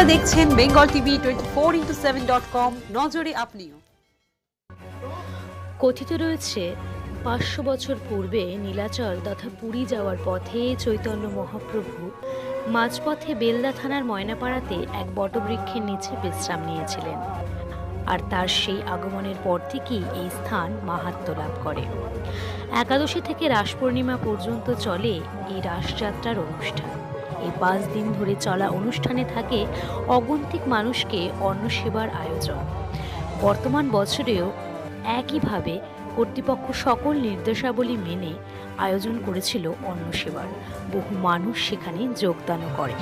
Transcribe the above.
আপনারা দেখছেন Bengal TV twenty four into seven dot com নজরে আপনিও। কথিত রয়েছে, পাঁচশো বছর পূর্বে নীলাচল তথা পুরী যাওয়ার পথে চৈতন্য মহাপ্রভু মাঝপথে বেলদা থানার ময়নাপাড়াতে এক বটবৃক্ষের নিচে বিশ্রাম নিয়েছিলেন। আর তার সেই আগমনের পর থেকেই এই স্থান মাহাত্ম্য লাভ করে। একাদশী থেকে রাস পূর্ণিমা পর্যন্ত চলে এই রাসযাত্রার অনুষ্ঠান। এই পাঁচ দিন ধরে চলা অনুষ্ঠানে থাকে অগন্তিক মানুষকে অন্ন সেবার আয়োজন। বর্তমান বছরেও একইভাবে কর্তৃপক্ষ সকল নির্দেশাবলী মেনে আয়োজন করেছিল অন্ন সেবার। বহু মানুষ সেখানে যোগদানও করে।